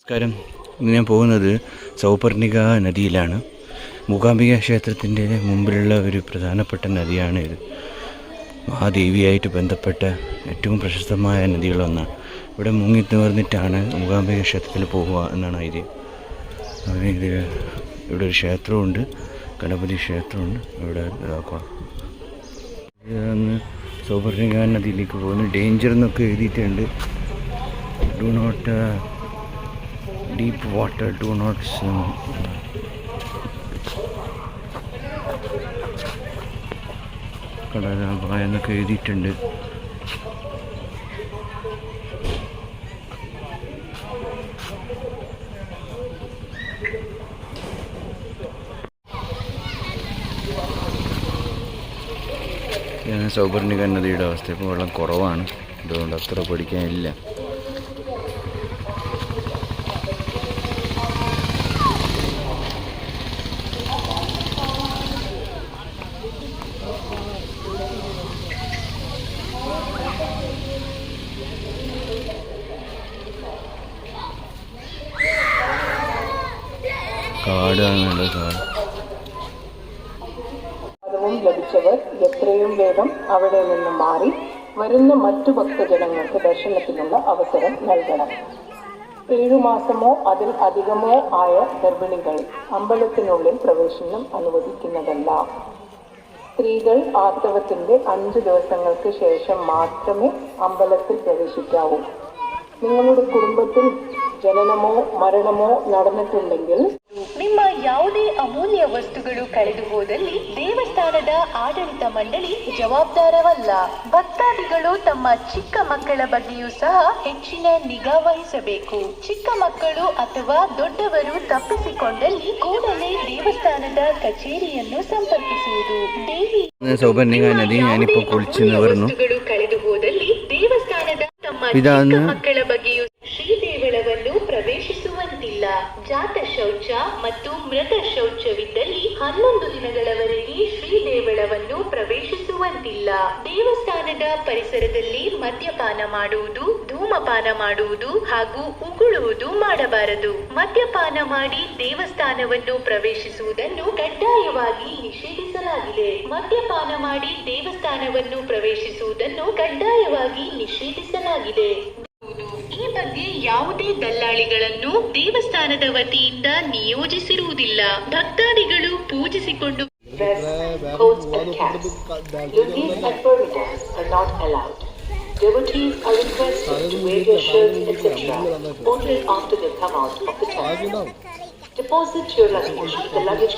നമസ്കാരം. ഇന്ന് ഞാൻ പോകുന്നത് സൗപർണിക നദിയിലാണ്. മൂകാംബിക ക്ഷേത്രത്തിന്റെ മുമ്പിലുള്ള ഒരു പ്രധാനപ്പെട്ട നദിയാണ് ഇത്. മഹാദേവിയായിട്ട് ബന്ധപ്പെട്ട ഏറ്റവും പ്രശസ്തമായ നദികളൊന്നാണ്. ഇവിടെ മുങ്ങി നിവർന്നിട്ടാണ് മൂകാംബിക ക്ഷേത്രത്തിൽ പോകുക എന്നാണ് ഐതിഹ്യം. ഇത് ഇവിടെ ഒരു ക്ഷേത്രമുണ്ട്. ഗണപതി ക്ഷേത്രമുണ്ട്. ഇവിടെ ഇതാക്കാം ഇതാണ് സൗപർണിക നദിയിലേക്ക് പോകുന്നു ഡേഞ്ചർ എന്നൊക്കെ എഴുതിയിട്ടുണ്ട്. Do not deep water, do not swim. കടലാപായ എന്നൊക്കെ എഴുതിയിട്ടുണ്ട്. സൗപർണിക നദിയുടെ അവസ്ഥ. ഇപ്പോൾ വെള്ളം കുറവാണ്. അതുകൊണ്ട് അത്ര പഠിക്കാനില്ല കാട് നല്ല കാട് ലഭിച്ചവർ എത്രയും വേഗം അവിടെ നിന്ന് മാറി വരുന്ന മറ്റു ഭക്തജനങ്ങൾക്ക് ദർശനത്തിനുള്ള അവസരം നൽകണം. ഏഴു മാസമോ അതിൽ അധികമോ ആയ ഗർഭിണികൾ അമ്പലത്തിനുള്ളിൽ പ്രവേശനം അനുവദിക്കുന്നതല്ല. സ്ത്രീകൾ ആർത്തവത്തിന്റെ അഞ്ചു ദിവസങ്ങൾക്ക് ശേഷം മാത്രമേ അമ്പലത്തിൽ പ്രവേശിക്കാവൂ. നിങ്ങളുടെ കുടുംബത്തിൽ ജനനമോ മരണമോ നടന്നിട്ടുണ്ടെങ്കിൽ ಯಾವುದೇ ಅಮೂಲ್ಯ ವಸ್ತುಗಳು ಕಳೆದು ಹೋದಲ್ಲಿ ದೇವಸ್ಥಾನದ ಆಡಳಿತ ಮಂಡಳಿ ಜವಾಬ್ದಾರವಲ್ಲ. ಭಕ್ತಾದಿಗಳು ತಮ್ಮ ಚಿಕ್ಕ ಮಕ್ಕಳ ಬಗ್ಗೆಯೂ ಸಹ ಹೆಚ್ಚಿನ ನಿಗಾ ವಹಿಸಬೇಕು. ಚಿಕ್ಕ ಮಕ್ಕಳು ಅಥವಾ ದೊಡ್ಡವರು ತಪ್ಪಿಸಿಕೊಂಡಲ್ಲಿ ಕೂಡಲೇ ದೇವಸ್ಥಾನದ ಕಚೇರಿಯನ್ನು ಸಂಪರ್ಕಿಸುವುದು. ದೇವಿ ವಸ್ತುಗಳು ಕಳೆದು ಹೋದಲ್ಲಿ ದೇವಸ್ಥಾನದ ತಮ್ಮ ಚಿಕ್ಕ ಮಕ್ಕಳ ಶೌಚ ಮತ್ತು ಮೃತ ಶೌಚವಿದ್ದಲ್ಲಿ ಹನ್ನೊಂದು ದಿನಗಳವರೆಗೆ ಶ್ರೀದೇವಳವನ್ನು ಪ್ರವೇಶಿಸುವಂತಿಲ್ಲ. ದೇವಸ್ಥಾನದ ಪರಿಸರದಲ್ಲಿ ಮದ್ಯಪಾನ ಮಾಡುವುದು, ಧೂಮಪಾನ ಮಾಡುವುದು ಹಾಗೂ ಉಗುಳುವುದು ಮಾಡಬಾರದು. ಮದ್ಯಪಾನ ಮಾಡಿ ದೇವಸ್ಥಾನವನ್ನು ಪ್ರವೇಶಿಸುವುದನ್ನು ಕಡ್ಡಾಯವಾಗಿ ನಿಷೇಧಿಸಲಾಗಿದೆ. ಮದ್ಯಪಾನ ಮಾಡಿ ದೇವಸ್ಥಾನವನ್ನು ಪ್ರವೇಶಿಸುವುದನ್ನು ಕಡ್ಡಾಯವಾಗಿ ನಿಷೇಧಿಸಲಾಗಿದೆ. ಯಾವುದೇ ದಲ್ಲಾಳಿಗಳನ್ನು ದೇವಸ್ಥಾನದ ವತಿಯಿಂದ ನಿಯೋಜಿಸಿರುವುದಿಲ್ಲ ಭಕ್ತಾದಿಗಳು ಪೂಜಿಸಿಕೊಂಡು Devotees are requested Deposit your luggage at the luggage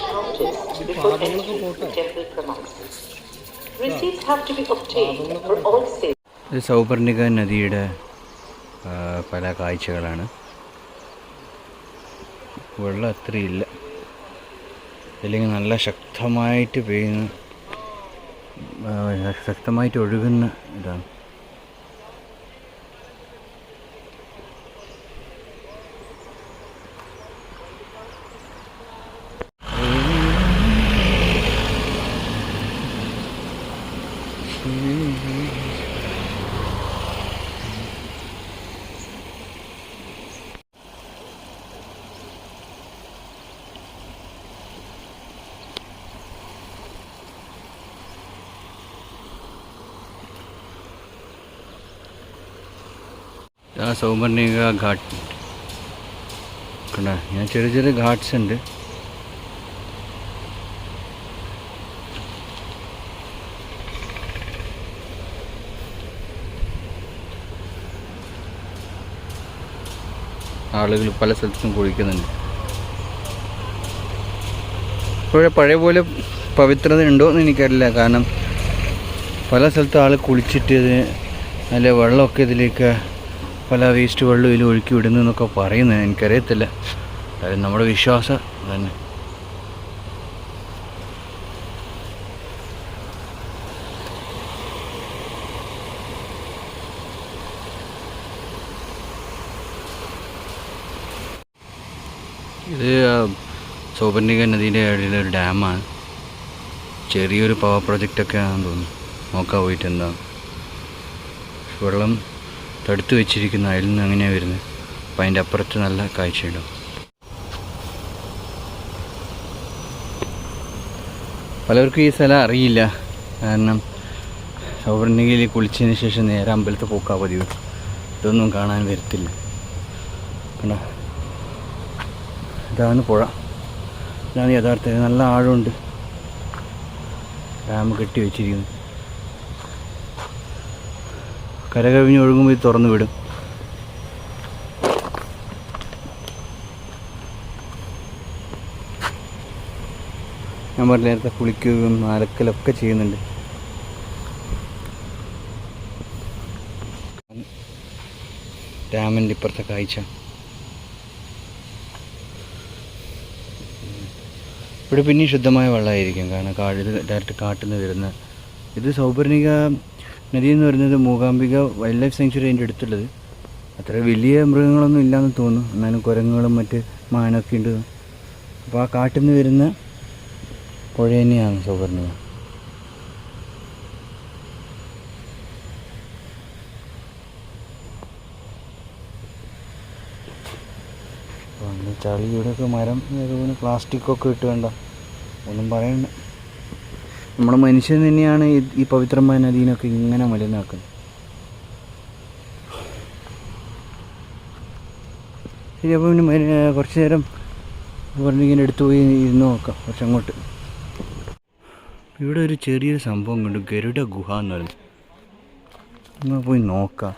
പല കാഴ്ചകളാണ്. വെള്ളം അത്രയില്ല. അല്ലെങ്കിൽ നല്ല ശക്തമായിട്ട് പെയ്യുന്ന ശക്തമായിട്ട് ഒഴുകുന്ന ഇതാണ്. ആ സൗപർണിക ഘാട്ട്. കണ്ട ഞാൻ ചെറിയ ചെറിയ ഘാട്ട്സ് ഉണ്ട്. ആളുകൾ പല സ്ഥലത്തും കുളിക്കുന്നുണ്ട്. ഇപ്പോഴെ പഴയ പോലെ പവിത്രത ഉണ്ടോ എന്ന് എനിക്കറിയില്ല. കാരണം പല സ്ഥലത്തും ആൾ കുളിച്ചിട്ട് ഇത് നല്ല വെള്ളമൊക്കെ ഇതിലേക്ക് പല വേസ്റ്റ് വെള്ളം ഇതിൽ ഒഴുക്കി വിടുന്നു എന്നൊക്കെ പറയുന്നത് എനിക്കറിയത്തില്ല. അതായത് നമ്മുടെ വിശ്വാസം തന്നെ. ഇത് സൗപർണിക നദീന്റെ ഇടയിലെ ഒരു ഡാമാണ്. ചെറിയൊരു പവർ പ്രൊജക്റ്റൊക്കെ ആണെന്ന് തോന്നുന്നു. നോക്കാൻ പോയിട്ട് എന്താ? വെള്ളം തടുത്തു വെച്ചിരിക്കുന്ന അതിൽ നിന്ന് അങ്ങനെയാണ് വരുന്നത് അപ്പോൾ അതിന്റെ അപ്പുറത്ത് നല്ല കാഴ്ചയുണ്ടാവും. പലർക്കും ഈ സ്ഥലം അറിയില്ല. കാരണം സൗവർണികയിൽ കുളിച്ചതിന് ശേഷം നേരെ അമ്പലത്തിൽ പോക്കാ പതിവ്. ഇതൊന്നും കാണാൻ വരത്തില്ല. കണ്ടോ? ഇതാണ് പുഴ ഇതാണ് യഥാർത്ഥത്തിൽ നല്ല ആഴമുണ്ട്. ഡാം കെട്ടി കരകവിഞ്ഞ് ഒഴുകുമ്പോൾ ഇത് തുറന്നു വിടും. ഞാൻ പറഞ്ഞ നേരത്തെ കുളിക്കുകയും അലക്കലൊക്കെ ചെയ്യുന്നുണ്ട്. ഡാമിന്റെ ഇപ്പുറത്തെ കാഴ്ച. ഇവിടെ പിന്നെയും ശുദ്ധമായ വെള്ളമായിരിക്കും. കാരണം കാട് ഡയറക്റ്റ് കാട്ടിൽ നിന്ന് വരുന്ന ഇത് സൗപർണിക നദി എന്ന് പറയുന്നത് മൂകാംബിക വൈൽഡ് ലൈഫ് സാങ്ച്വറി അതിന്റെ അടുത്തുള്ളത്. അത്ര വലിയ മൃഗങ്ങളൊന്നും ഇല്ലയെന്ന് തോന്നുന്നു. എന്നാലും കുരങ്ങുകളും മറ്റ് മാനൊക്കെ ഉണ്ട്. അപ്പോൾ ആ കാട്ടിൽ നിന്ന് വരുന്ന പുഴ തന്നെയാണ് അന്ന് ചളി ഇവിടെയൊക്കെ മരം ഏതോ പ്ലാസ്റ്റിക്കൊക്കെ ഇട്ട് വേണ്ട ഒന്നും പറയണ്ട. നമ്മുടെ മനുഷ്യൻ തന്നെയാണ് ഈ- പവിത്രമായ നദീനൊക്കെ ഇങ്ങനെ മലിനാക്കുന്നത് ശരി പിന്നെ കുറച്ച് നേരം പറഞ്ഞിങ്ങനെ എടുത്തു പോയി ഇരുന്ന് നോക്കാം കുറച്ച് അങ്ങോട്ട്. ഇവിടെ ഒരു ചെറിയൊരു സംഭവം കണ്ടു ഗരുഡ ഗുഹ എന്ന് പറഞ്ഞു നമ്മൾ പോയി നോക്കാം.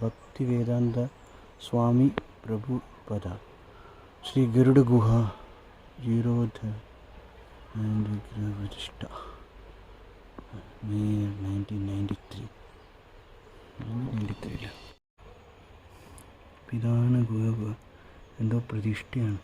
ഭക്തി വേദാന്ത സ്വാമി പ്രഭുപദ ശ്രീ ഗരുഡ ഗുഹ ജീരോധ and ഗൃഹപ്രതിഷ്ഠ May nineteen ninety three ninety ത്രീയില്ല ഇതാണ് ഗുഹ എന്തോ പ്രതിഷ്ഠയാണ്